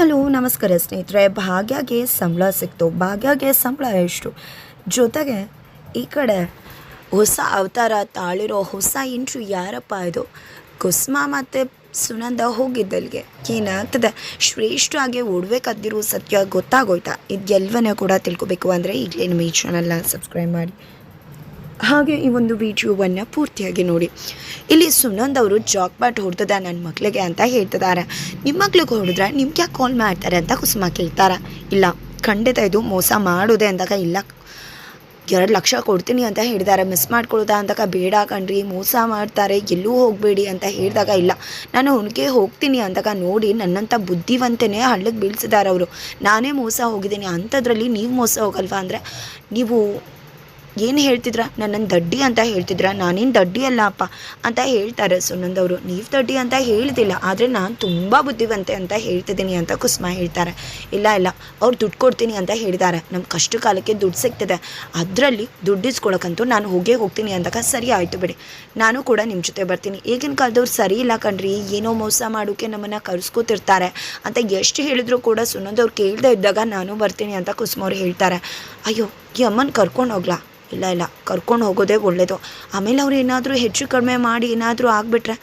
Hello, ನಮಸ್ಕಾರ ಸ್ನೇಹಿತರೆ. ಭಾಗ್ಯಗೆ ಸಂಬಳ ಸಿಕ್ತು. ಭಾಗ್ಯಗೆ ಸಂಬಳ ಎಷ್ಟು? ಜೊತೆಗೆ ಈ ಕಡೆ ಹೊಸ ಅವತಾರ ತಾಳಿರೋ ಹೊಸ ಇಂಟ್ರು ಯಾರಪ್ಪ ಇದು? ಕುಸ್ಮಾ ಮತ್ತು ಸುನಂದ ಹೋಗಿದ್ದಲ್ಲಿಗೆ ಏನಾಗ್ತದೆ? ಶ್ರೇಷ್ಠ ಆಗಿ ಉಡ್ಬೇಕಾದಿರೋ ಸತ್ಯ ಗೊತ್ತಾಗೋಯ್ತಾ? ಇದೆಲ್ಲವನ್ನ ಕೂಡ ತಿಳ್ಕೊಬೇಕು. ಅಂದರೆ ಈಗಲೇ ನಮ್ಮ ಈ ಚಾನಲ್ನ ಸಬ್ಸ್ಕ್ರೈಬ್ ಮಾಡಿ. ಹಾಗೆ ಈ ಒಂದು ವಿಡಿಯೋವನ್ನು ಪೂರ್ತಿಯಾಗಿ ನೋಡಿ. ಇಲ್ಲಿ ಸುನಂದ್ ಅವರು ಜಾಕ್ ಬ್ಯಾಟ್ ಹೊಡೆದ ನನ್ನ ಮಕ್ಕಳಿಗೆ ಅಂತ ಹೇಳ್ತಿದ್ದಾರೆ ನಿಮ್ಮ ಮಕ್ಳಿಗೆ ಹೊಡೆದ್ರೆ ನಿಮ್ಗೆ ಯಾಕೆ ಕಾಲ್ ಮಾಡ್ತಾರೆ ಅಂತ ಕುಸುಮ ಕೇಳ್ತಾರೆ. ಇಲ್ಲ, ಖಂಡಿತ ಇದು ಮೋಸ ಮಾಡೋದೆ ಅಂದಾಗ ಇಲ್ಲ. ಎರಡು ಲಕ್ಷ ಕೊಡ್ತೀನಿ ಅಂತ ಹೇಳಿದ್ದಾರೆ ಮಿಸ್ ಮಾಡ್ಕೊಳ್ಳೋದಾ ಅಂದಾಗ ಬೇಡ ಕಣ್ರಿ, ಮೋಸ ಮಾಡ್ತಾರೆ, ಎಲ್ಲೂ ಹೋಗಬೇಡಿ ಅಂತ ಹೇಳಿದಾಗ ಇಲ್ಲ. ನಾನು ಅವನಿಗೆ ಹೋಗ್ತೀನಿ ಅಂದಾಗ ನೋಡಿ ನನ್ನಂಥ ಬುದ್ಧಿವಂತನೇ ಹಳ್ಳಕ್ಕೆ ಬೀಳ್ಸಿದ್ದಾರೆ ಅವರು. ನಾನೇ ಮೋಸ ಹೋಗಿದ್ದೀನಿ. ಅಂಥದ್ರಲ್ಲಿ ನೀವು ಮೋಸ ಹೋಗಲ್ವಾ ಅಂದರೆ, ನೀವು ಏನು ಹೇಳ್ತಿದ್ರ? ನನ್ನನ್ನು ದಡ್ಡಿ ಅಂತ ಹೇಳ್ತಿದ್ರ? ನಾನೇನು ದಡ್ಡಿ ಅಲ್ಲ ಅಪ್ಪ ಅಂತ ಹೇಳ್ತಾರೆ ಸುನಂದ್ ಅವರು. ನೀವು ದಡ್ಡಿ ಅಂತ ಹೇಳ್ತಿಲ್ಲ ಆದರೆ ನಾನು ತುಂಬ ಬುದ್ಧಿವಂತೆ ಅಂತ ಹೇಳ್ತಿದ್ದೀನಿ ಅಂತ ಕುಸುಮ ಹೇಳ್ತಾರೆ. ಇಲ್ಲ ಇಲ್ಲ, ಅವ್ರು ದುಡ್ಡು ಕೊಡ್ತೀನಿ ಅಂತ ಹೇಳಿದ್ದಾರೆ ನಮ್ಮ ಕಷ್ಟ ಕಾಲಕ್ಕೆ ದುಡ್ಡು ಸಿಗ್ತದೆ. ಅದರಲ್ಲಿ ದುಡ್ಡು ಇಸ್ಕೊಳಕ್ಕಂತೂ ನಾನು ಹೋಗೇ ಹೋಗ್ತೀನಿ ಅಂದಾಗ ಸರಿ ಆಯಿತು ಬಿಡಿ. ನಾನು ಕೂಡ ನಿಮ್ಮ ಜೊತೆ ಬರ್ತೀನಿ. ಈಗಿನ ಕಾಲದವ್ರು ಸರಿ ಇಲ್ಲ ಕಣ್ರಿ, ಏನೋ ಮೋಸ ಮಾಡೋಕ್ಕೆ ನಮ್ಮನ್ನು ಕರೆಸ್ಕೋತಿರ್ತಾರೆ ಅಂತ ಎಷ್ಟು ಹೇಳಿದ್ರು ಕೂಡ ಸುನಂದ್ ಅವ್ರು ಕೇಳದೆ ಇದ್ದಾಗ ನಾನು ಬರ್ತೀನಿ ಅಂತ ಕುಸುಮ ಅವ್ರು ಹೇಳ್ತಾರೆ. ಅಯ್ಯೋ ಈ ಅಮ್ಮನ ಕರ್ಕೊಂಡು ಹೋಗ್ಲಾ? ಇಲ್ಲ ಇಲ್ಲ, ಕರ್ಕೊಂಡು ಹೋಗೋದೇ ಒಳ್ಳೆಯದು ಆಮೇಲೆ ಅವ್ರು ಏನಾದರೂ ಹೆಚ್ಚು ಕಡಿಮೆ ಮಾಡಿ ಏನಾದರೂ ಆಗಿಬಿಟ್ರೆ?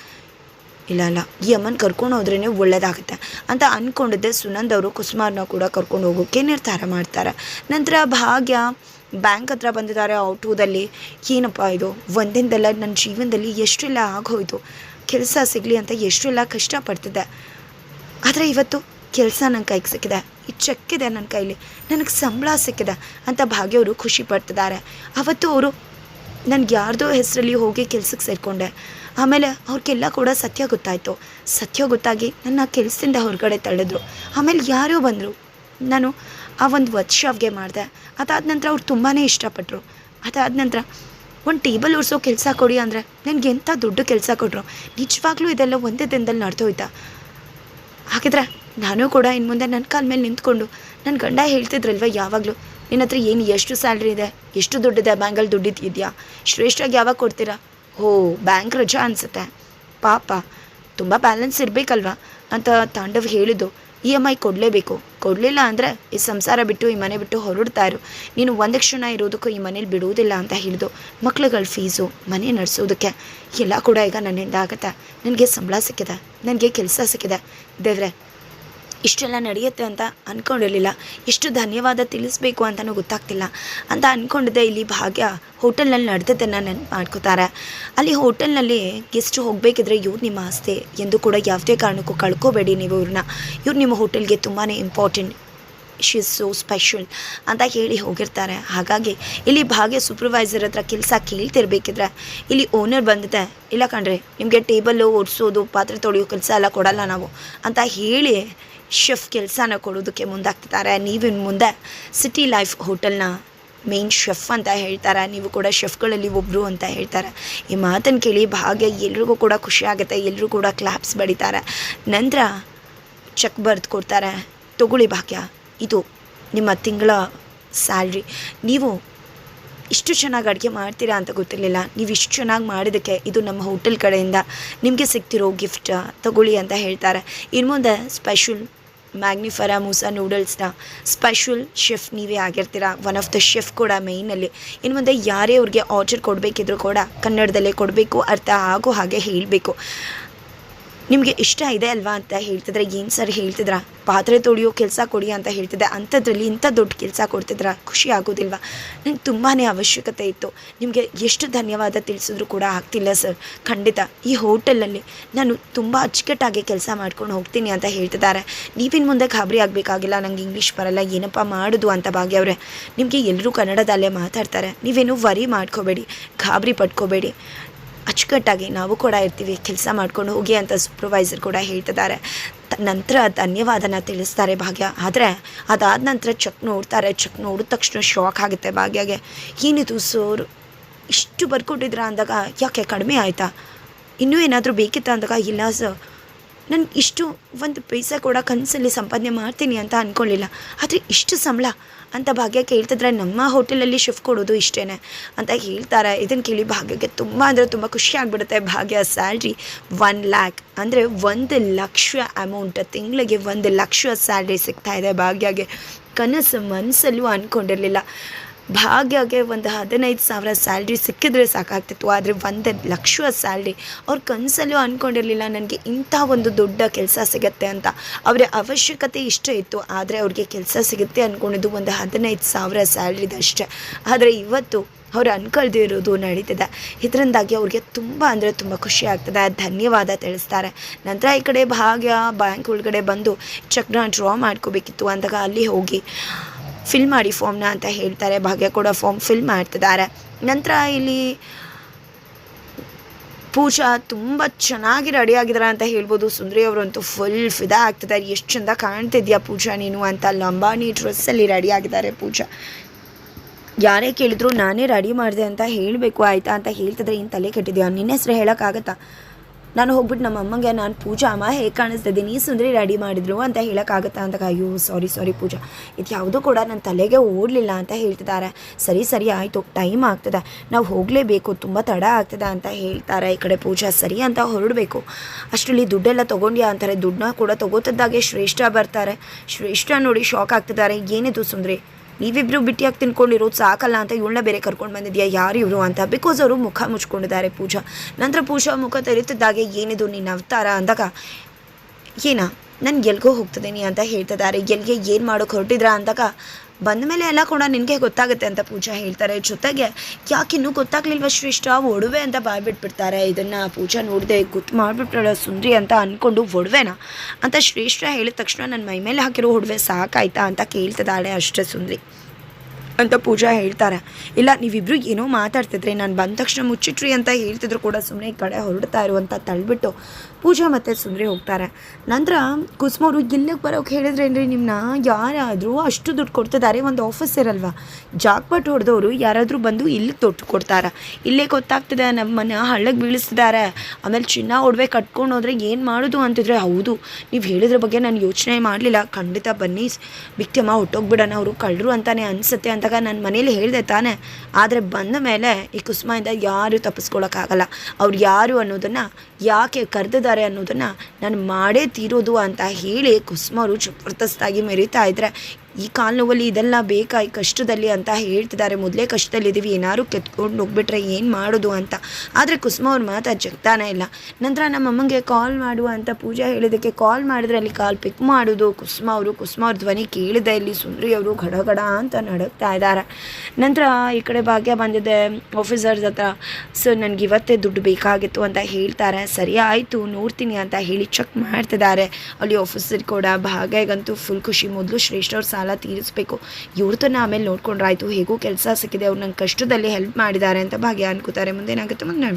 ಇಲ್ಲ ಇಲ್ಲ, ಈ ಅಮ್ಮನ ಕರ್ಕೊಂಡು ಹೋದ್ರೇ ಒಳ್ಳೇದಾಗುತ್ತೆ ಅಂತ ಅಂದ್ಕೊಂಡಿದ್ದೆ ಸುನಂದ್ ಅವರು ಕುಸುಮಾರ್ನ ಕೂಡ ಕರ್ಕೊಂಡು ಹೋಗೋಕ್ಕೆ ನಿರ್ಧಾರ ಮಾಡ್ತಾರೆ. ನಂತರ ಭಾಗ್ಯ ಬ್ಯಾಂಕ್ ಹತ್ರ ಬಂದಿದ್ದಾರೆ ಆಟೋದಲ್ಲಿ ಏನಪ್ಪ ಇದು? ಒಂದಿನದಲ್ಲ ನನ್ನ ಜೀವನದಲ್ಲಿ ಎಷ್ಟೆಲ್ಲ ಆಗೋಯ್ತು? ಕೆಲಸ ಸಿಗಲಿ ಅಂತ ಎಷ್ಟೆಲ್ಲ ಕಷ್ಟಪಡ್ತಿದ್ದೆ. ಆದರೆ ಇವತ್ತು ಕೆಲಸ ನನ್ನ ಕೈಗೆ ಸಿಕ್ಕಿದೆ. ಈ ಚೆಕ್ಕಿದೆ ಇದೆ ನನ್ನ ಕೈಲಿ. ನನಗೆ ಸಂಬಳ ಸಿಕ್ಕಿದೆ ಅಂತ ಭಾಗ್ಯವರು ಖುಷಿ ಪಡ್ತಿದ್ದಾರೆ. ಅವತ್ತು ಅವರು ನನಗೆ ಯಾರ್ದೋ ಹೆಸರಲ್ಲಿ ಹೋಗಿ ಕೆಲ್ಸಕ್ಕೆ ಸೇರಿಕೊಂಡೆ. ಆಮೇಲೆ ಅವ್ರಿಗೆಲ್ಲ ಕೂಡ ಸತ್ಯ ಗೊತ್ತಾಯಿತು. ಸತ್ಯ ಗೊತ್ತಾಗಿ ನನ್ನ ಕೆಲಸದಿಂದ ಹೊರಗಡೆ ತಳ್ಳಿದ್ರು. ಆಮೇಲೆ ಯಾರೋ ಬಂದರು. ನಾನು ಆ ಒಂದು ವರ್ಕ್ಶಾಪ್ಗೆ ಮಾಡಿದೆ. ಅದಾದ ನಂತರ ಅವ್ರು ತುಂಬಾ ಇಷ್ಟಪಟ್ಟರು ಅದಾದ ನಂತರ ಒಂದು ಟೇಬಲ್ ಉರ್ಸೋ ಕೆಲಸ ಕೊಡಿ ಅಂದರೆ ನನಗೆ ಎಂಥ ದೊಡ್ಡ ಕೆಲಸ ಕೊಟ್ಟರು ನಿಜವಾಗ್ಲೂ ಇದೆಲ್ಲ ಒಂದೇ ದಿನದಲ್ಲಿ ನಡೆದೋಯ್ತಾ? ಹಾಗಿದ್ರೆ ನಾನು ಕೂಡ ಇನ್ನು ಮುಂದೆ ನನ್ನ ಕಾಲ ಮೇಲೆ ನಿಂತ್ಕೊಂಡು ನನ್ನ ಗಂಡ ಹೇಳ್ತಿದ್ರಲ್ವ ಯಾವಾಗಲೂ? ನಿನ್ನ ಹತ್ರ ಏನು ಎಷ್ಟು ಸ್ಯಾಲ್ರಿ ಇದೆ? ಎಷ್ಟು ದುಡ್ಡಿದೆ ಬ್ಯಾಂಕಲ್ಲಿ ದುಡ್ಡಿದೆಯಾ ಶ್ರೇಷ್ಠವಾಗಿ ಯಾವಾಗ ಕೊಡ್ತೀರಾ? ಹೋ, ಬ್ಯಾಂಕ್ ರಜಾ ಅನಿಸುತ್ತೆ. ಪಾಪ, ತುಂಬ ಬ್ಯಾಲೆನ್ಸ್ ಇರಬೇಕಲ್ವ? ಅಂತ ತಾಂಡವ್ ಹೇಳಿದ್ದು. ಇ ಎಂ ಐ ಕೊಡಲೇಬೇಕು. ಕೊಡಲಿಲ್ಲ ಅಂದರೆ ಈ ಸಂಸಾರ ಬಿಟ್ಟು, ಈ ಮನೆ ಬಿಟ್ಟು ಹೊರಡ್ತಾ ಇರು. ನೀನು ಒಂದು ಕ್ಷಣ ಇರೋದಕ್ಕೂ ಈ ಮನೇಲಿ ಬಿಡುವುದಿಲ್ಲ ಅಂತ ಹೇಳಿದು ಮಕ್ಳುಗಳ ಫೀಸು, ಮನೆ ನಡೆಸೋದಕ್ಕೆ ಎಲ್ಲ ಕೂಡ ಈಗ ನನ್ನಿಂದ ಆಗುತ್ತೆ. ನನಗೆ ಸಂಬಳ ಸಿಕ್ಕಿದೆ. ನನಗೆ ಕೆಲಸ ಸಿಕ್ಕಿದೆ. ದೇವ್ರೆ ಇಷ್ಟೆಲ್ಲ ನಡೆಯುತ್ತೆ ಅಂತ ಅಂದ್ಕೊಂಡಿರಲಿಲ್ಲ ಎಷ್ಟು ಧನ್ಯವಾದ ತಿಳಿಸ್ಬೇಕು ಅಂತಲೂ ಗೊತ್ತಾಗ್ತಿಲ್ಲ. ಅಂತ ಅಂದ್ಕೊಂಡಿದ್ದೆ ಇಲ್ಲಿ ಭಾಗ್ಯ ಹೋಟೆಲ್ನಲ್ಲಿ ನಡೆದದ್ದನ್ನು ನೆನ್ ಮಾಡ್ಕೋತಾರೆ. ಅಲ್ಲಿ ಹೋಟೆಲ್ನಲ್ಲಿ ಗೆಸ್ಟ್ ಹೋಗಬೇಕಿದ್ರೆ ಇವ್ರು ನಿಮ್ಮ ಆಸ್ತಿ ಎಂದು ಕೂಡ ಯಾವುದೇ ಕಾರಣಕ್ಕೂ ಕಳ್ಕೋಬೇಡಿ ನೀವು ಇವ್ರನ್ನ. ಇವ್ರು ನಿಮ್ಮ ಹೋಟೆಲ್ಗೆ ತುಂಬಾ important she is so special ಅಂತ ಹೇಳಿ ಹೋಗಿರ್ತಾರೆ. ಹಾಗಾಗಿ ಇಲ್ಲಿ ಭಾಗ್ಯ ಸೂಪರ್ವೈಸರ್ ಹತ್ರ ಕೆಲಸ ಕೇಳ್ತಿರ್ಬೇಕಿದ್ರೆ ಇಲ್ಲಿ ಓನರ್ ಬಂದಿದೆ. ಇಲ್ಲ ಕಣ್ರಿ, ನಿಮಗೆ ಟೇಬಲ್ಲು ಒಡಿಸೋದು ಪಾತ್ರೆ ತೊಳೆಯೋ ಕೆಲಸ ಎಲ್ಲ ಕೊಡಲ್ಲ ನಾವು ಅಂತ ಹೇಳಿ ಶೆಫ್ ಕೆಲಸನ ಕೊಡೋದಕ್ಕೆ ಮುಂದಾಗ್ತಿದ್ದಾರೆ. ನೀವಿನ ಮುಂದೆ ಸಿಟಿ ಲೈಫ್ ಹೋಟೆಲ್ನ ಮೇನ್ ಶೆಫ್ ಅಂತ ಹೇಳ್ತಾರೆ. ನೀವು ಕೂಡ ಶೆಫ್ಗಳಲ್ಲಿ ಒಬ್ಬರು ಅಂತ ಹೇಳ್ತಾರೆ. ಈ ಮಾತನ್ನು ಕೇಳಿ ಭಾಗ್ಯ ಎಲ್ರಿಗೂ ಕೂಡ ಖುಷಿ ಆಗುತ್ತೆ. ಎಲ್ಲರೂ ಕೂಡ ಕ್ಲಾಪ್ಸ್ ಬಡಿತಾರೆ. ನಂತರ ಚೆಕ್ ಬರೆದು ಕೊಡ್ತಾರೆ. ತಗೊಳ್ಳಿ ಭಾಗ್ಯ, ಇದು ನಿಮ್ಮ ತಿಂಗಳ ಸ್ಯಾಲ್ರಿ ನೀವು ಇಷ್ಟು ಚೆನ್ನಾಗಿ ಅಡುಗೆ ಮಾಡ್ತೀರಾ ಅಂತ ಗೊತ್ತಿರಲಿಲ್ಲ. ನೀವು ಇಷ್ಟು ಚೆನ್ನಾಗಿ ಮಾಡಿದ್ದಕ್ಕೆ ಇದು ನಮ್ಮ ಹೋಟೆಲ್ ಕಡೆಯಿಂದ ನಿಮಗೆ ಸಿಗ್ತಿರೋ ಗಿಫ್ಟ್ ತಗೊಳ್ಳಿ ಅಂತ ಹೇಳ್ತಾರೆ. ಇನ್ನು ಮುಂದೆ ಸ್ಪೆಷಲ್ ಮ್ಯಾಗ್ನಿಫರ ಮೂಸ ನೂಡಲ್ಸ್ನ ಸ್ಪೆಷಲ್ ಶೆಫ್ ನೀವೇ ಆಗಿರ್ತೀರ? ಒನ್ ಆಫ್ ದ ಶೆಫ್ ಕೂಡ ಮೇಯ್ನಲ್ಲಿ ಇನ್ನು ಮುಂದೆ ಯಾರೇ ಅವ್ರಿಗೆ ಆರ್ಡರ್ ಕೊಡಬೇಕಿದ್ರು ಕೂಡ ಕನ್ನಡದಲ್ಲೇ ಕೊಡಬೇಕು, ಅರ್ಥ ಆಗೋ ಹಾಗೆ ಹೇಳಬೇಕು. ನಿಮಗೆ ಇಷ್ಟ ಇದೆ ಅಲ್ವಾ ಅಂತ ಹೇಳ್ತಿದ್ರೆ? ಏನು ಸರ್ ಹೇಳ್ತಿದ್ರ? ಪಾತ್ರೆ ತೊಳೆಯೋ ಕೆಲಸ ಕೊಡಿ ಅಂತ ಹೇಳ್ತಿದ್ದೆ. ಅಂಥದ್ರಲ್ಲಿ ಇಂಥ ದೊಡ್ಡ ಕೆಲಸ ಕೊಡ್ತಿದ್ರ? ಖುಷಿ ಆಗೋದಿಲ್ವಾ? ನಂಗೆ ತುಂಬಾ ಅವಶ್ಯಕತೆ ಇತ್ತು. ನಿಮಗೆ ಎಷ್ಟು ಧನ್ಯವಾದ ತಿಳಿಸಿದ್ರು ಕೂಡ ಆಗ್ತಿಲ್ಲ ಸರ್. ಖಂಡಿತ, ಈ ಹೋಟೆಲಲ್ಲಿ ನಾನು ತುಂಬ ಅಚ್ಚುಕಟ್ಟಾಗಿ ಕೆಲಸ ಮಾಡ್ಕೊಂಡು ಹೋಗ್ತೀನಿ ಅಂತ ಹೇಳ್ತಿದ್ದಾರೆ. ನೀವಿನ ಮುಂದೆ ಗಾಬರಿ ಆಗಬೇಕಾಗಿಲ್ಲ. ನಂಗೆ ಇಂಗ್ಲೀಷ್ ಬರಲ್ಲ. ಏನಪ್ಪ ಮಾಡೋದು ಅಂತ ಭಾಗ್ಯವ್ರೆ ನಿಮಗೆ ಎಲ್ಲರೂ ಕನ್ನಡದಲ್ಲೇ ಮಾತಾಡ್ತಾರೆ. ನೀವೇನು ವರಿ ಮಾಡ್ಕೋಬೇಡಿ. ಗಾಬರಿ ಪಡ್ಕೋಬೇಡಿ ಅಚ್ಚುಕಟ್ಟಾಗಿ ನಾವು ಕೂಡ ಇರ್ತೀವಿ, ಕೆಲಸ ಮಾಡ್ಕೊಂಡು ಹೋಗಿ ಅಂತ ಸೂಪರ್ವೈಸರ್ ಕೂಡ ಹೇಳ್ತಿದ್ದಾರೆ. ನಂತರ ಧನ್ಯವಾದನ ತಿಳಿಸ್ತಾರೆ ಭಾಗ್ಯ. ಆದರೆ ಅದಾದ ನಂತರ ಚಕ್ ನೋಡ್ತಾರೆ, ಚಕ್ ನೋಡಿದ ತಕ್ಷಣ ಶಾಕ್ ಆಗುತ್ತೆ ಭಾಗ್ಯಗೆ. ಏನಿದು ಸೋರ್? ಇಷ್ಟು ಬರ್ಕೊಟ್ಟಿದ್ರ ಅಂದಾಗ, ಯಾಕೆ ಕಡಿಮೆ ಆಯಿತಾ? ಇನ್ನೂ ಏನಾದರೂ ಬೇಕಿತ್ತ ಅಂದಾಗ, ಇಲ್ಲ ಸರ್. ನಾನು ಇಷ್ಟು ಒಂದು ಪೈಸೆ ಕೂಡ ಕನಸಲ್ಲಿ ಸಂಪಾದನೆ ಮಾಡ್ತೀನಿ ಅಂತ ಅಂದ್ಕೊಳ್ಳಿಲ್ಲ ಆದರೆ ಇಷ್ಟು ಸಂಬಳ ಅಂತ ಭಾಗ್ಯ ಕೇಳ್ತಿದ್ರೆ ನಮ್ಮ ಹೋಟೆಲಲ್ಲಿ ಶಿಫ್ಟ್ ಕೊಡೋದು ಇಷ್ಟೇ ಅಂತ ಹೇಳ್ತಾರೆ. ಇದನ್ನು ಕೇಳಿ ಭಾಗ್ಯಕ್ಕೆ ತುಂಬ ಅಂದರೆ ತುಂಬ ಖುಷಿ ಆಗಿಬಿಡುತ್ತೆ. ಭಾಗ್ಯ ಸ್ಯಾಲ್ರಿ ಒನ್ ಲ್ಯಾಕ್ ಅಂದರೆ ಒಂದು ಲಕ್ಷ ಅಮೌಂಟ್ ತಿಂಗಳಿಗೆ ಒಂದು ಲಕ್ಷ ಸ್ಯಾಲ್ರಿ ಇದೆ ಭಾಗ್ಯಗೆ. ಕನಸು ಮನಸ್ಸಲ್ಲೂ ಅಂದ್ಕೊಂಡಿರಲಿಲ್ಲ ಭಾಗ್ಯಗೆ ಒಂದು ಹದಿನೈದು ಸಾವಿರ ಸ್ಯಾಲ್ರಿ ಸಿಕ್ಕಿದ್ರೆ ಸಾಕಾಗ್ತಿತ್ತು, ಆದರೆ ಒಂದು ಲಕ್ಷ ಸ್ಯಾಲ್ರಿ. ಅವ್ರ ಕನಸಲ್ಲೂ ಅಂದ್ಕೊಂಡಿರಲಿಲ್ಲ ನನಗೆ ಇಂಥ ಒಂದು ದೊಡ್ಡ ಕೆಲಸ ಸಿಗುತ್ತೆ ಅಂತ. ಅವರ ಅವಶ್ಯಕತೆ ಇಷ್ಟೇ ಇತ್ತು, ಆದರೆ ಅವ್ರಿಗೆ ಕೆಲಸ ಸಿಗುತ್ತೆ ಅಂದ್ಕೊಂಡಿದ್ದು ಒಂದು ಹದಿನೈದು ಸಾವಿರ ಸ್ಯಾಲ್ರಿದಷ್ಟೇ. ಆದರೆ ಇವತ್ತು ಅವ್ರು ಅನ್ಕೊಳ್ದಿರೋದು ನಡೀತಿದೆ. ಇದರಿಂದಾಗಿ ಅವ್ರಿಗೆ ತುಂಬ ಅಂದರೆ ತುಂಬ ಖುಷಿ ಆಗ್ತದೆ. ಧನ್ಯವಾದ ತಿಳಿಸ್ತಾರೆ. ನಂತರ ಈ ಕಡೆ ಭಾಗ್ಯ ಬ್ಯಾಂಕ್ ಒಳಗಡೆ ಬಂದು ಚೆಕ್ನ ಡ್ರಾ ಮಾಡ್ಕೋಬೇಕಿತ್ತು, ಅಂದಾಗ ಅಲ್ಲಿ ಹೋಗಿ ಫಿಲ್ ಮಾಡಿ ಫಾರ್ಮ್ನ ಅಂತ ಹೇಳ್ತಾರೆ. ಭಾಗ್ಯ ಕೂಡ ಫಾರ್ಮ್ ಫಿಲ್ ಮಾಡ್ತಿದ್ದಾರೆ. ನಂತರ ಇಲ್ಲಿ ಪೂಜಾ ತುಂಬ ಚೆನ್ನಾಗಿ ರೆಡಿ ಆಗಿದ್ದಾರೆ ಅಂತ ಹೇಳ್ಬೋದು. ಸುಂದರಿ ಅವರಂತೂ ಫುಲ್ ಫಿದಾ ಆಗ್ತಿದ್ದಾರೆ ಎಷ್ಟು ಚಂದ ಕಾಣ್ತಿದ್ಯಾ ಪೂಜಾ ನೀನು ಅಂತ ಲಂಬಾಣಿ ಡ್ರೆಸ್ಸಲ್ಲಿ ರೆಡಿ ಆಗಿದ್ದಾರೆ ಪೂಜಾ. ಯಾರೇ ಕೇಳಿದ್ರು ನಾನೇ ರೆಡಿ ಮಾಡಿದೆ ಅಂತ ಹೇಳಬೇಕು, ಆಯಿತಾ ಅಂತ ಹೇಳ್ತಿದ್ರೆ ಏನು ತಲೆ ಕೆಟ್ಟಿದ್ಯಾ? ನಿನ್ನ ಹೆಸರು ಹೇಳೋಕ್ಕಾಗತ್ತಾ? ನಾನು ಹೋಗ್ಬಿಟ್ಟು ನಮ್ಮ ಅಮ್ಮಂಗೆ ನಾನು ಪೂಜಾ ಅಮ್ಮ ಹೇಗೆ ಕಾಣಿಸ್ತಿದ್ದೀನಿ ಸುಂದರಿ ರೆಡಿ ಮಾಡಿದ್ರು ಅಂತ ಹೇಳೋಕ್ಕಾಗತ್ತಾ ಅಂತ ಅಯ್ಯೋ ಸಾರಿ ಸಾರಿ ಪೂಜಾ, ಇದು ಯಾವುದೂ ಕೂಡ ನನ್ನ ತಲೆಗೆ ಓಡಲಿಲ್ಲ ಅಂತ ಹೇಳ್ತಿದ್ದಾರೆ. ಸರಿ ಸರಿ, ಆಯಿತು, ಟೈಮ್ ಆಗ್ತದೆ, ನಾವು ಹೋಗಲೇಬೇಕು, ತುಂಬ ತಡ ಆಗ್ತದೆ ಅಂತ ಹೇಳ್ತಾರೆ ಈ ಕಡೆ ಪೂಜಾ. ಸರಿ ಅಂತ ಹೊರಡಬೇಕು. ಅಷ್ಟರಲ್ಲಿ ದುಡ್ಡೆಲ್ಲ ತೊಗೊಂಡ್ಯಾ ಅಂತಾರೆ. ದುಡ್ಡನ್ನ ಕೂಡ ತೊಗೋತಿದ್ದಾಗೆ ಶ್ರೇಷ್ಠ ಬರ್ತಾರೆ. ಶ್ರೇಷ್ಠ ನೋಡಿ ಶಾಕ್ ಆಗ್ತಿದ್ದಾರೆ. ಏನಿದು ಸುಂದರಿ? ನೀವಿಬ್ರು ಬಿಟ್ಟಿಯಾಗಿ ತಿನ್ಕೊಂಡಿರೋದು? ಸಾಕಲ್ಲ ಅಂತ ಇವಳನ್ನ ಬೇರೆ ಕರ್ಕೊಂಡು ಬಂದಿದ್ಯಾ? ಯಾರು ಇವರು ಅಂತ? ಬಿಕಾಸ್ ಅವರು ಮುಖ ಮುಚ್ಕೊಂಡಿದ್ದಾರೆ ಪೂಜಾ. ನಂತರ ಪೂಜಾ ಮುಖ ತೆರೆತಿದ್ದಾಗೆ ಏನಿದು ನಿನ್ನ ಅವತಾರ ಅಂದಾಗ, ಏನ? ನನ್ಗೆ ಎಲ್ಗೋ ಹೋಗ್ತಿದ್ದೀನಿ ಅಂತ ಹೇಳ್ತಿದ್ದಾರೆ. ಎಲ್ಲಿಗೆ ಏನು ಮಾಡೋಕೆ ಹೊರಟಿದ್ರಾ ಅಂದಾಗ ಬಂದ ಮೇಲೆ ಎಲ್ಲ ಕೂಡ ನಿನಗೆ ಗೊತ್ತಾಗುತ್ತೆ ಅಂತ ಪೂಜಾ ಹೇಳ್ತಾರೆ. ಜೊತೆಗೆ ಯಾಕಿನ್ನೂ ಗೊತ್ತಾಗ್ಲಿಲ್ವ ಶ್ರೇಷ್ಠ? ಒಡವೆ ಅಂತ ಬಾಯ್ಬಿಟ್ಬಿಡ್ತಾರೆ. ಇದನ್ನು ಪೂಜಾ ನೋಡಿದೆ ಗೊತ್ತು ಮಾಡಿಬಿಟ್ರೆ ಸುಂದ್ರಿ ಅಂತ ಅಂದ್ಕೊಂಡು ಒಡವೆನ? ಅಂತ ಶ್ರೇಷ್ಠ ಹೇಳಿದ ತಕ್ಷಣ ನನ್ನ ಮೈ ಮೇಲೆ ಹಾಕಿರೋ ಒಡವೆ ಸಾಕಾಯ್ತಾ ಅಂತ ಕೇಳ್ತಿದ್ದಾಳೆ ಅಷ್ಟೇ ಸುಂದ್ರಿ. ಅಂತ ಪೂಜಾ ಹೇಳ್ತಾರೆ. ಇಲ್ಲ, ನೀವಿಬ್ರು ಏನೋ ಮಾತಾಡ್ತಿದ್ರಿ. ನಾನು ಬಂದ ತಕ್ಷಣ ಮುಚ್ಚಿಟ್ರಿ ಅಂತ ಹೇಳ್ತಿದ್ರು ಕೂಡ ಸುಮ್ಮನೆ ಈ ಕಡೆ ಹೊರಡ್ತಾ ಇರುವಂಥ ತಳ್ಬಿಟ್ಟು. ಪೂಜಾ ಮತ್ತು ಸುಂದ್ರಿ ಹೋಗ್ತಾರೆ. ನಂತರ ಕುಸುಮ ಅವರು ಇಲ್ಲಿಗೆ ಬರೋಕೆ ಹೇಳಿದ್ರೇನ್ರಿ ನಿಮ್ಮನ್ನ ಯಾರಾದರೂ ಅಷ್ಟು ದುಡ್ಡು ಕೊಡ್ತಿದ್ದಾರೆ ಒಂದು ಆಫೀಸ್ ಇರಲ್ವಾ? ಜಾಕ್ಪಟ್ ಹೊಡೆದವರು ಯಾರಾದರೂ ಬಂದು ಇಲ್ಲಿಗೆ ದುಡ್ಡು ಕೊಡ್ತಾರೆ. ಇಲ್ಲೇ ಗೊತ್ತಾಗ್ತದೆ ನಮ್ಮನ್ನ ಹಳ್ಳಗೆ ಬೀಳಿಸ್ತಿದ್ದಾರೆ ಆಮೇಲೆ ಚಿನ್ನ ಒಡವೆ ಕಟ್ಕೊಂಡು ಹೋದ್ರೆ ಏನು ಮಾಡೋದು ಅಂತಿದ್ರೆ, ಹೌದು, ನೀವು ಹೇಳಿದ್ರ ಬಗ್ಗೆ ನಾನು ಯೋಚನೆ ಮಾಡಲಿಲ್ಲ. ಖಂಡಿತ ಬನ್ನಿ ಬಿಕ್ತಮ್ಮ ಹೊಟ್ಟೋಗ್ಬಿಡೋಣ ಅವರು. ಕಳ್ಳರು ಅಂತಾನೆ ಅನಿಸುತ್ತೆ ಅಂತಾಗ ನನ್ನ ಮನೇಲಿ ಹೇಳಿದೆ ತಾನೆ. ಆದರೆ ಬಂದ ಮೇಲೆ ಈ ಕುಸುಮದಿಂದ ಯಾರು ತಪ್ಪಿಸ್ಕೊಳಕ್ಕಾಗಲ್ಲ. ಅವ್ರು ಯಾರು ಅನ್ನೋದನ್ನು ಯಾಕೆ ಕರೆದಿದ್ದಾರೆ ಅನ್ನೋದನ್ನು ನಾನು ಮಾಡೇ ತೀರೋದು ಅಂತ ಹೇಳಿ ಕುಸುಮ ಅವರು ಜಬರ್ದಸ್ತಾಗಿ ಮೆರೀತಾ ಇದ್ರೆ ಈ ಕಾಲು ನೋವಲ್ಲಿ ಇದೆಲ್ಲ ಬೇಕಾ ಈ ಕಷ್ಟದಲ್ಲಿ ಅಂತ ಹೇಳ್ತಿದ್ದಾರೆ. ಮೊದಲೇ ಕಷ್ಟದಲ್ಲಿದ್ದೀವಿ. ಏನಾರು ಕೆತ್ಕೊಂಡು ಹೋಗ್ಬಿಟ್ರೆ ಏನು ಮಾಡೋದು ಅಂತ. ಆದರೆ ಕುಸುಮ ಅವ್ರ ಮಾತು ಜಗ್ತಾನೆ ಇಲ್ಲ. ನಂತರ ನಮ್ಮ ಅಮ್ಮಂಗೆ ಕಾಲ್ ಮಾಡು ಅಂತ ಪೂಜಾ ಹೇಳಿದ್ದಕ್ಕೆ ಕಾಲ್ ಮಾಡಿದ್ರೆ ಅಲ್ಲಿ ಕಾಲ್ ಪಿಕ್ ಮಾಡೋದು. ಕುಸುಮ ಅವರು, ಕುಸುಮ ಅವ್ರ ಧ್ವನಿ ಕೇಳಿದೆ ಇಲ್ಲಿ. ಸುಂದರಿ ಅವರು ಗಡಗಡ ಅಂತ ನಡಗ್ತಾ ಇದ್ದಾರೆ. ನಂತರ ಈ ಕಡೆ ಭಾಗ್ಯ ಬಂದಿದೆ. ಆಫೀಸರ್ಸ್ ಹತ್ರ ಸೊ ನನಗೆ ಇವತ್ತೇ ದುಡ್ಡು ಬೇಕಾಗಿತ್ತು ಅಂತ ಹೇಳ್ತಾರೆ. ಸರಿ ಆಯಿತು, ನೋಡ್ತೀನಿ ಅಂತ ಹೇಳಿ ಚೆಕ್ ಮಾಡ್ತಿದ್ದಾರೆ. ಅಲ್ಲಿ ಆಫೀಸರ್ ಕೂಡ ಭಾಗ್ಯಗಂತೂ ಫುಲ್ ಖುಷಿ. ಮೊದಲು ಶ್ರೇಷ್ಠ ಅವ್ರ ಸಾಲ ತೀರಿಸ್ಬೇಕು. ಇವ್ರದನ್ನ ಆಮೇಲೆ ನೋಡ್ಕೊಂಡ್ರಾಯ್ತು ಹೇಗೂ ಕೆಲಸ ಸಿಕ್ಕಿದೆ, ಅವ್ರು ನಂಗೆ ಕಷ್ಟದಲ್ಲಿ ಹೆಲ್ಪ್ ಮಾಡಿದ್ದಾರೆ ಅಂತ ಭಾಗ್ಯ ಅನ್ಕೋತಾರೆ. ಮುಂದೇನಾಗುತ್ತೆ ಮುಂದೆ ನಾವು